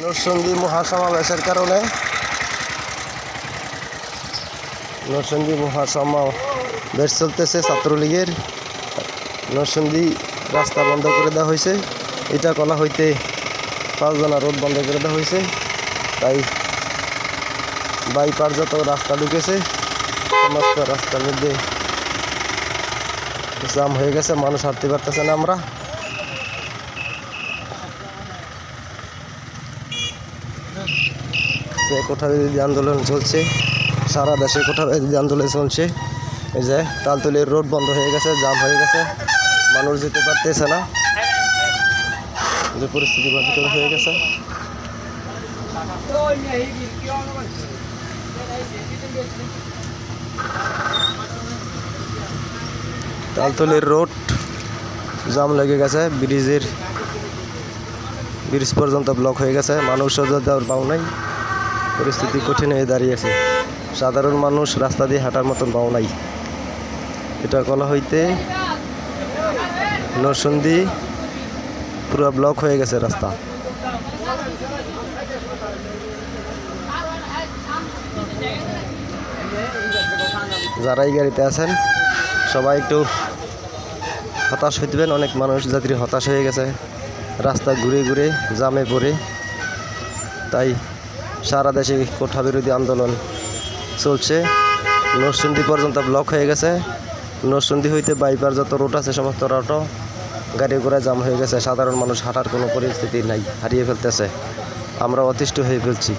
নরসিংদী মহাসমাবেশের কারণে নরসিংদী মহাসমাবেশ চলতেছে ছাত্রলীগের। নরসিংদী রাস্তা বন্ধ করে দেওয়া হয়েছে। এটা কলা হইতে পাঁচজনা রোড বন্ধ করে দেওয়া হয়েছে। তাই বাইপার যত রাস্তা ঢুকেছে, সমস্ত রাস্তার মধ্যে জাম হয়ে গেছে, মানুষ হাঁটতে পারতেছে না আমরা। যে কোঠাবিরোধী আন্দোলন চলছে, সারা দেশে কোঠাবিরোধী আন্দোলন চলছে, এই যে তালতলির রোড বন্ধ হয়ে গেছে, জাম হয়ে গেছে, মানুষ যেতে পারতেছে না। যে পরিস্থিতি বাধিত হয়ে গেছে। তালতলির রোড জাম লেগে গেছে, ব্রিজের ব্রিজ পর্যন্ত ব্লক হয়ে গেছে। মানুষ সোজা যাওয়ার পাও নাই। পরিস্থিতি কঠিন হয়ে দাঁড়িয়েছে সাধারণ মানুষ রাস্তা দিয়ে হাঁটার মতন পাও নাই। এটা কলা হইতে নরসন্দি পুরো ব্লক হয়ে গেছে রাস্তা। যারাই গাড়িতে আছেন, সবাই একটু হতাশ হইতেবেন অনেক মানুষ যাত্রী হতাশ হয়ে গেছে। রাস্তা ঘুরে ঘুরে জামে পড়ে তাই সারা দেশে কোঠা বিরোধী আন্দোলন চলছে। নরসুন্দি পর্যন্ত ব্লক হয়ে গেছে। নরসুন্দি হইতে বাইপার যত রোড আছে, সমস্ত রোডও গাড়ি ঘোড়া জাম হয়ে গেছে। সাধারণ মানুষ হাঁটার কোনো পরিস্থিতি নাই, হারিয়ে ফেলতেছে। আমরা অতিষ্ঠ হয়ে ফেলছি।